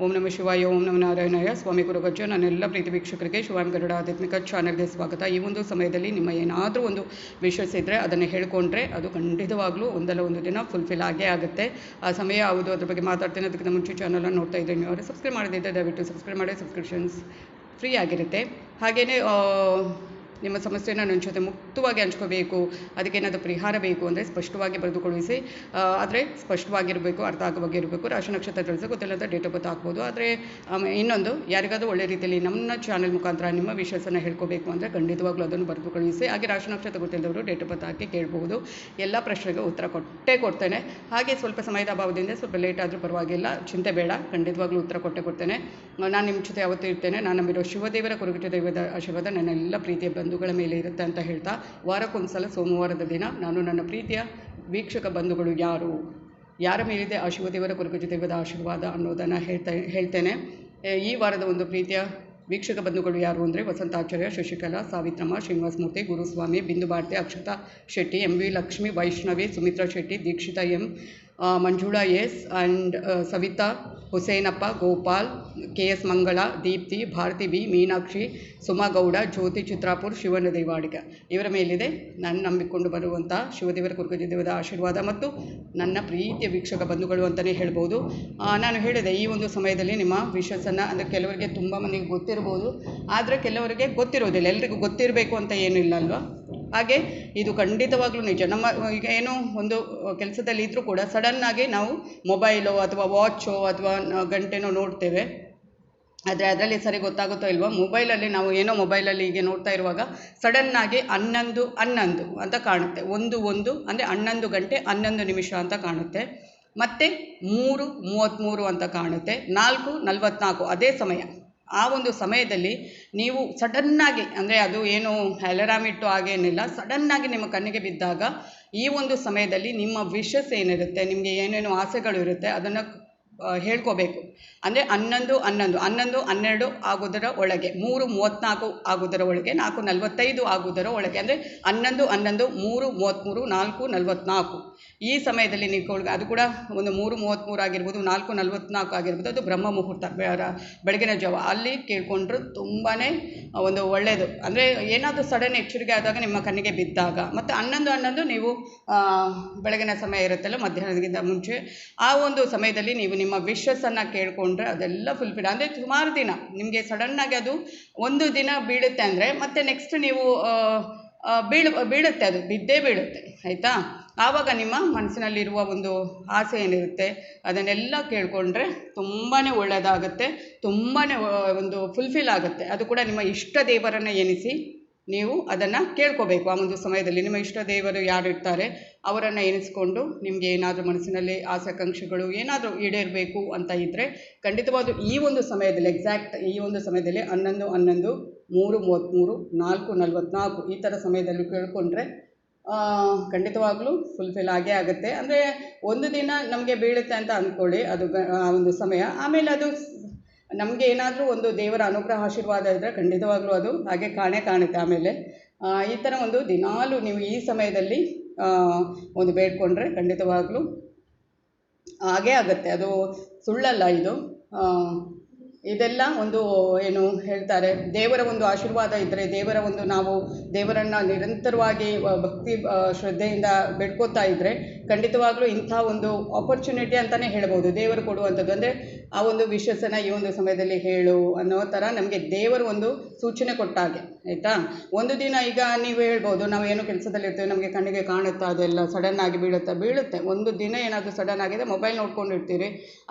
ಓಂ ನಮ ಶಿವಾಯ, ಓಂ ನಮ ನಾರಾಯಣಯ. ಸ್ವಾಮಿ ಗುರುಗಜ್ಜ ನನ್ನೆಲ್ಲ ಪ್ರೀತಿ ವೀಕ್ಷಕರಿಗೆ ಶಿವಾಮಿ ಗರುಡ ಆಧ್ಯಾತ್ಮಿಕ ಚಾನಲ್ಗೆ ಸ್ವಾಗತ. ಈ ಒಂದು ಸಮಯದಲ್ಲಿ ನಿಮ್ಮ ಏನಾದರೂ ಒಂದು ವಿಷಸ್ ಇದ್ದರೆ ಅದನ್ನು ಹೇಳ್ಕೊಂಡ್ರೆ ಅದು ಖಂಡಿತವಾಗ್ಲೂ ಒಂದಲ್ಲ ಒಂದು ದಿನ ಫುಲ್ಫಿಲ್ ಆಗೇ ಆಗುತ್ತೆ. ಆ ಸಮಯ ಯಾವುದು, ಅದ್ರ ಬಗ್ಗೆ ಮಾತಾಡ್ತೇನೆ. ಅದಕ್ಕಿಂತ ಮುಂಚೆ ಚಾನಲನ್ನು ನೋಡ್ತಾ ಇದ್ದೀನಿ ಅವರು ಸಬ್ಸ್ಕ್ರೈಬ್ ಮಾಡದಿದ್ದರೆ ದಯವಿಟ್ಟು ಸಬ್ಸ್ಕ್ರೈಬ್ ಮಾಡಿ. ಸಬ್ಸ್ಕ್ರಿಪ್ಷನ್ಸ್ ಫ್ರೀ ಆಗಿರುತ್ತೆ. ಹಾಗೆಯೇ ನಿಮ್ಮ ಸಮಸ್ಯೆನ ನನ್ನ ಜೊತೆ ಮುಕ್ತವಾಗಿ ಹಂಚ್ಕೋಬೇಕು ಅದಕ್ಕೇನಾದರೂ ಪರಿಹಾರ ಬೇಕು ಅಂದರೆ ಸ್ಪಷ್ಟವಾಗಿ ಬರೆದುಕೊಳಿಸಿ ಆದರೆ ಸ್ಪಷ್ಟವಾಗಿರಬೇಕು, ಅರ್ಥ ಆಗುವಾಗೆ ಇರಬೇಕು. ರಾಶಿ ನಕ್ಷತ್ರ ತಿಳಿಸಿ ಗೊತ್ತಿಲ್ಲದ ಡೇಟ್ ಆಫ್ ಬರ್ತ್ ಹಾಕ್ಬೋದು ಆದರೆ ಇನ್ನೊಂದು, ಯಾರಿಗಾದರೂ ಒಳ್ಳೆ ರೀತಿಯಲ್ಲಿ ನಮ್ಮ ಚಾನಲ್ ಮುಖಾಂತರ ನಿಮ್ಮ ವಿಷಯಸನ್ನು ಹೇಳ್ಕೋಬೇಕು ಅಂದರೆ ಖಂಡಿತವಾಗ್ಲೂ ಅದನ್ನು ಬರೆದು ಕಳುಹಿಸಿ ಹಾಗೆ ರಾಶಿ ನಕ್ಷತ್ರ ಗೊತ್ತಿಲ್ಲದವರು ಡೇಟ್ ಆಫ್ ಬರ್ತ್ ಹಾಕಿ ಕೇಳಬಹುದು. ಎಲ್ಲ ಪ್ರಶ್ನೆಗೆ ಉತ್ತರ ಕೊಟ್ಟೇ ಕೊಡ್ತೇನೆ. ಹಾಗೆ ಸ್ವಲ್ಪ ಸಮಯದ ಅಭಾವದಿಂದ ಸ್ವಲ್ಪ ಲೇಟ್ ಆದರೂ ಪರವಾಗಿಲ್ಲ, ಚಿಂತೆ ಬೇಡ, ಖಂಡಿತವಾಗ್ಲೂ ಉತ್ತರ ಕೊಟ್ಟೆ ಕೊಡ್ತೇನೆ. ನಾನು ನಿಮ್ಮ ಜೊತೆ ಯಾವತ್ತೂ ಇರ್ತೇನೆ. ನಾನು ನಂಬಿರೋ ಶಿವದೇವರ ಕುರುಗಿಟ ದೈವದ ಆಶೀರ್ವಾದ ನನ್ನೆಲ್ಲ ಪ್ರೀತಿಯ ಬಂಧುಗಳ ಮೇಲೆ ಇರುತ್ತೆ ಅಂತ ಹೇಳ್ತಾ ವಾರಕ್ಕೊಂದ್ಸಲ ಸೋಮವಾರದ ದಿನ ನಾನು ನನ್ನ ಪ್ರೀತಿಯ ವೀಕ್ಷಕ ಬಂಧುಗಳು ಯಾರು? ಯಾರ ಮೇಲಿದೆ ಆ ಶಿವದೇವರ ಕುರುಗಜ ದೈವದ ಆಶೀರ್ವಾದ ಅನ್ನೋದನ್ನು ಹೇಳ್ತಾ, ಹೇಳ್ತೇನೆ. ಈ ವಾರದ ಒಂದು ಪ್ರೀತಿಯ ವೀಕ್ಷಕ ಬಂಧುಗಳು ಯಾರು ಅಂದರೆ Vasanthacharya Shashikala Savitramma Srinivasa Murthy Guruswamy Bindu Bharathi Akshatha Shetty, M V Lakshmi, Vaishnavi, Sumithra Shetty, Deekshitha M Manjula S and Savitha Husenappa, Gopal K S Mangala, Deepthi, Bharathi B Meenakshi, Sumagowda, Jyothi Chitrapur Shivana Devadiga. ಇವರ ಮೇಲಿದೆ ನಾನು ನಂಬಿಕೊಂಡು ಬರುವಂಥ ಶಿವದೇವರ ಕುರುಗಜ ದೇವದ ಆಶೀರ್ವಾದ ಮತ್ತು ನನ್ನ ಪ್ರೀತಿಯ ವೀಕ್ಷಕ ಬಂಧುಗಳು ಅಂತಲೇ ಹೇಳ್ಬೋದು. ನಾನು ಹೇಳಿದೆ, ಈ ಒಂದು ಸಮಯದಲ್ಲಿ ನಿಮ್ಮ ವಿಶ್ವಾಸನ್ನು ಅಂದರೆ ಕೆಲವರಿಗೆ ತುಂಬ ಮಂದಿಗೆ ಗೊತ್ತಿರ್ಬೋದು. ಆದರೆ ಕೆಲವರಿಗೆ ಗೊತ್ತಿರೋದಿಲ್ಲ. ಎಲ್ರಿಗೂ ಗೊತ್ತಿರಬೇಕು ಅಂತ ಏನಿಲ್ಲ ಅಲ್ವಾ? ಹಾಗೆ ಇದು ಖಂಡಿತವಾಗ್ಲೂ ನಿಜ. ನಮ್ಮ, ಈಗ ಏನೋ ಒಂದು ಕೆಲಸದಲ್ಲಿ ಇದ್ದರೂ ಕೂಡ ಸಡನ್ನಾಗಿ ನಾವು ಮೊಬೈಲೋ ಅಥವಾ ವಾಚೋ ಅಥವಾ ಗಂಟೆನೋ ನೋಡ್ತೇವೆ. ಆದರೆ ಅದರಲ್ಲಿ ಸರಿ ಗೊತ್ತಾಗುತ್ತೋ ಇಲ್ವೋ ಮೊಬೈಲಲ್ಲಿ ನಾವು ಏನೋ ಮೊಬೈಲಲ್ಲಿ ಹೀಗೆ ನೋಡ್ತಾ ಇರುವಾಗ ಸಡನ್ನಾಗಿ ಹನ್ನೊಂದು ಹನ್ನೊಂದು ಅಂತ ಕಾಣುತ್ತೆ. ಒಂದು ಒಂದು, ಅಂದರೆ ಹನ್ನೊಂದು ಗಂಟೆ, ಹನ್ನೊಂದು ನಿಮಿಷ ಅಂತ ಕಾಣುತ್ತೆ. ಮತ್ತು ಮೂರು ಮೂವತ್ತ್ಮೂರು ಅಂತ ಕಾಣುತ್ತೆ. ನಾಲ್ಕು ನಲವತ್ತ್ನಾಲ್ಕು ಅದೇ ಸಮಯ. ಆ ಒಂದು ಸಮಯದಲ್ಲಿ ನೀವು ಸಡನ್ನಾಗಿ, ಅಂದರೆ ಅದು ಏನು ಅಲರಾಮ್ ಇಟ್ಟು ಹಾಗೇನಿಲ್ಲ, ಸಡನ್ನಾಗಿ ನಿಮ್ಮ ಕಣ್ಣಿಗೆ ಬಿದ್ದಾಗ ಈ ಒಂದು ಸಮಯದಲ್ಲಿ ನಿಮ್ಮ ವಿಶಸ್ ಏನಿರುತ್ತೆ, ನಿಮಗೆ ಏನೇನು ಆಸೆಗಳು ಇರುತ್ತೆ ಅದನ್ನು ಹೇಳ್ಕೋಬೇಕು. ಅಂದರೆ ಹನ್ನೊಂದು ಹನ್ನೊಂದು ಹನ್ನೊಂದು, ಹನ್ನೆರಡು ಆಗೋದರ ಒಳಗೆ, ಮೂರು, ಮೂವತ್ತ್ನಾಲ್ಕು ಆಗೋದರ ಒಳಗೆ, ನಾಲ್ಕು, ನಲವತ್ತೈದು ಆಗೋದರ ಒಳಗೆ, ಅಂದರೆ ಹನ್ನೊಂದು ಹನ್ನೊಂದು, ಮೂರು, ಮೂವತ್ತ್ಮೂರು, ನಾಲ್ಕು, ನಲವತ್ತ್ನಾಲ್ಕು. ಈ ಸಮಯದಲ್ಲಿ ನೀವು ಅದು ಕೂಡ ಒಂದು ಮೂರು, ಮೂವತ್ತ್ಮೂರು ಆಗಿರ್ಬೋದು, ನಾಲ್ಕು, ನಲವತ್ತ್ನಾಲ್ಕು ಆಗಿರ್ಬೋದು, ಅದು ಬ್ರಹ್ಮ ಮುಹೂರ್ತ ಬೆಳಗಿನ ಜಾವ. ಅಲ್ಲಿ ಕೇಳಿಕೊಂಡ್ರು ತುಂಬಾ ಒಂದು ಒಳ್ಳೆಯದು ಅಂದರೆ ಏನಾದರೂ ಸಡನ್ ಎಚ್ಚರಿಕೆ ಆದಾಗ ನಿಮ್ಮ ಕಣ್ಣಿಗೆ ಬಿದ್ದಾಗ, ಮತ್ತು ಹನ್ನೊಂದು ಹನ್ನೊಂದು ನೀವು ಬೆಳಗಿನ ಸಮಯ ಇರುತ್ತಲ್ಲ, ಮಧ್ಯಾಹ್ನದಿಂದ ಮುಂಚೆ, ಆ ಒಂದು ಸಮಯದಲ್ಲಿ ನೀವು ನಿಮ್ಮ ವಿಶಸ್ಸನ್ನು ಕೇಳಿಕೊಂಡ್ರೆ ಅದೆಲ್ಲ ಫುಲ್ಫಿಲ್ ಅಂದರೆ ಸುಮಾರು ದಿನ, ನಿಮಗೆ ಸಡನ್ನಾಗಿ ಅದು ಒಂದು ದಿನ ಬೀಳುತ್ತೆ ಅಂದರೆ ಮತ್ತೆ ನೆಕ್ಸ್ಟ್ ನೀವು ಬೀಳು, ಬೀಳುತ್ತೆ ಅದು, ಬಿದ್ದೇ ಬೀಳುತ್ತೆ, ಆಯಿತಾ? ಆವಾಗ ನಿಮ್ಮ ಮನಸ್ಸಿನಲ್ಲಿರುವ ಒಂದು ಆಸೆ ಏನಿರುತ್ತೆ, ಅದನ್ನೆಲ್ಲ ಕೇಳಿಕೊಂಡ್ರೆ ತುಂಬಾ ಒಳ್ಳೆಯದಾಗುತ್ತೆ ತುಂಬಾ ಒಂದು ಫುಲ್ಫಿಲ್ ಆಗುತ್ತೆ. ಅದು ಕೂಡ ನಿಮ್ಮ ಇಷ್ಟ ದೇವರನ್ನು ಎನಿಸಿ ನೀವು ಅದನ್ನು ಕೇಳ್ಕೋಬೇಕು. ಆ ಒಂದು ಸಮಯದಲ್ಲಿ ನಿಮ್ಮ ಇಷ್ಟ ದೇವರು ಯಾರು ಇರ್ತಾರೆ, ಅವರನ್ನು ಎನಿಸ್ಕೊಂಡು ನಿಮಗೆ ಏನಾದರೂ ಮನಸ್ಸಿನಲ್ಲಿ ಆಸೆಕಾಂಕ್ಷೆಗಳು ಏನಾದರೂ ಈಡೇರಬೇಕು ಅಂತ ಇದ್ದರೆ ಖಂಡಿತವಾದ ಈ ಒಂದು ಸಮಯದಲ್ಲಿ ಎಕ್ಸಾಕ್ಟ್ ಈ ಒಂದು ಸಮಯದಲ್ಲಿ ಹನ್ನೊಂದು ಹನ್ನೊಂದು, ಮೂರು, ಮೂವತ್ತ್ಮೂರು, ನಾಲ್ಕು, ನಲವತ್ತ್ನಾಲ್ಕು ಈ ಥರ ಸಮಯದಲ್ಲಿ ಕೇಳ್ಕೊಂಡ್ರೆ ಖಂಡಿತವಾಗ್ಲೂ ಫುಲ್ಫಿಲ್ ಆಗೇ ಆಗುತ್ತೆ. ಅಂದರೆ ಒಂದು ದಿನ ನಮಗೆ ಬೀಳುತ್ತೆ ಅಂತ ಅಂದ್ಕೊಳ್ಳಿ ಅದು ಆ ಒಂದು ಸಮಯ. ಆಮೇಲೆ ಅದು ನಮಗೆ ಏನಾದರೂ ಒಂದು ದೇವರ ಅನುಗ್ರಹ ಆಶೀರ್ವಾದ ಇದ್ದರೆ ಖಂಡಿತವಾಗ್ಲೂ ಅದು ಹಾಗೆ ಕಾಣೇ ಕಾಣುತ್ತೆ ಆಮೇಲೆ. ಈ ಥರ ಒಂದು ದಿನಾಲೂ ನೀವು ಈ ಸಮಯದಲ್ಲಿ ಒಂದು ಬೇಡ್ಕೊಂಡ್ರೆ ಖಂಡಿತವಾಗ್ಲೂ ಹಾಗೇ ಆಗುತ್ತೆ. ಅದು ಸುಳ್ಳಲ್ಲ ಇದು. ಇದೆಲ್ಲ ಒಂದು ಏನು ಹೇಳ್ತಾರೆ, ದೇವರ ಒಂದು ಆಶೀರ್ವಾದ ಇದ್ದರೆ ದೇವರ ಒಂದು ನಾವು ದೇವರನ್ನು ನಿರಂತರವಾಗಿ ಭಕ್ತಿ ಶ್ರದ್ಧೆಯಿಂದ ಬೇಡ್ಕೋತಾ ಇದ್ದರೆ ಖಂಡಿತವಾಗ್ಲೂ ಇಂಥ ಒಂದು ಆಪರ್ಚುನಿಟಿ ಅಂತಲೇ ಹೇಳ್ಬೋದು. ದೇವರು ಕೊಡುವಂಥದ್ದು. ಅಂದರೆ ಆ ಒಂದು ವಿಶ್ವಾಸನ ಈ ಒಂದು ಸಮಯದಲ್ಲಿ ಹೇಳು ಅನ್ನೋ ಥರ ನಮಗೆ ದೇವರು ಒಂದು ಸೂಚನೆ ಕೊಟ್ಟ ಹಾಗೆ ಆಯಿತಾ? ಒಂದು ದಿನ ಈಗ ನೀವು ಹೇಳ್ಬೋದು, ನಾವು ಏನು ಕೆಲಸದಲ್ಲಿ ಇರ್ತೇವೆ ನಮಗೆ ಕಣ್ಣಿಗೆ ಕಾಣುತ್ತಾ ಅದೆಲ್ಲ ಸಡನ್ ಆಗಿ ಬೀಳುತ್ತಾ ಬೀಳುತ್ತೆ. ಒಂದು ದಿನ ಏನಾದರೂ ಸಡನ್ ಆಗಿದೆ ಮೊಬೈಲ್ ನೋಡ್ಕೊಂಡಿರ್ತೀರಿ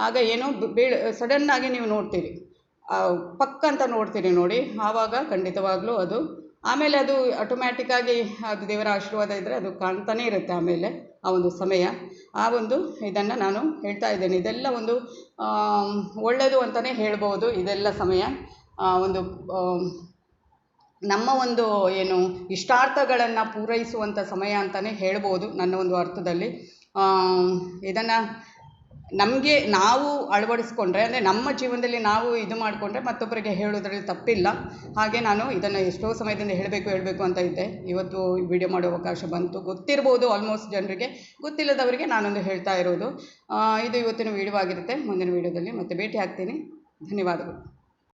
ಆಗ ಏನೋ ಬೀಳು ಸಡನ್ನಾಗಿ ನೀವು ನೋಡ್ತೀರಿ. ಪಕ್ಕ ಅಂತ ನೋಡ್ತೀರಿ ನೋಡಿ, ಆವಾಗ ಖಂಡಿತವಾಗ್ಲೂ ಅದು ಆಮೇಲೆ ಅದು ಆಟೋಮ್ಯಾಟಿಕ್ಕಾಗಿ ಅದು ದೇವರ ಆಶೀರ್ವಾದ ಇದ್ದರೆ ಅದು ಕಾಣ್ತಾನೇ ಇರುತ್ತೆ ಆಮೇಲೆ ಆ ಒಂದು ಸಮಯ. ಆ ಒಂದು ಇದನ್ನು ನಾನು ಹೇಳ್ತಾ ಇದ್ದೇನೆ. ಇದೆಲ್ಲ ಒಂದು ಒಳ್ಳೆಯದು ಅಂತಲೇ ಹೇಳ್ಬೋದು ಇದೆಲ್ಲ ಸಮಯ. ಒಂದು ನಮ್ಮ ಒಂದು ಏನು ಇಷ್ಟಾರ್ಥಗಳನ್ನು ಪೂರೈಸುವಂಥ ಸಮಯ ಅಂತಲೇ ಹೇಳ್ಬೋದು ನನ್ನ ಒಂದು ಅರ್ಥದಲ್ಲಿ. ಇದನ್ನು ನಮಗೆ ನಾವು ಅಳವಡಿಸ್ಕೊಂಡ್ರೆ, ಅಂದರೆ ನಮ್ಮ ಜೀವನದಲ್ಲಿ ನಾವು ಇದು ಮಾಡಿಕೊಂಡ್ರೆ ಮತ್ತೊಬ್ಬರಿಗೆ ಹೇಳೋದ್ರಲ್ಲಿ ತಪ್ಪಿಲ್ಲ. ಹಾಗೆ ನಾನು ಇದನ್ನು ಎಷ್ಟೋ ಸಮಯದಿಂದ ಹೇಳಬೇಕು ಹೇಳಬೇಕು ಅಂತ ಇದ್ದೆ. ಇವತ್ತು ವಿಡಿಯೋ ಮಾಡೋ ಅವಕಾಶ ಬಂತು. ಗೊತ್ತಿರ್ಬೋದು ಆಲ್ಮೋಸ್ಟ್ ಜನರಿಗೆ. ಗೊತ್ತಿಲ್ಲದವರಿಗೆ ನಾನೊಂದು ಹೇಳ್ತಾ ಇರೋದು. ಇದು ಇವತ್ತಿನ ವಿಡಿಯೋ ಆಗಿರುತ್ತೆ. ಮುಂದಿನ ವಿಡಿಯೋದಲ್ಲಿ ಮತ್ತೆ ಭೇಟಿ ಆಗ್ತೀನಿ. ಧನ್ಯವಾದಗಳು.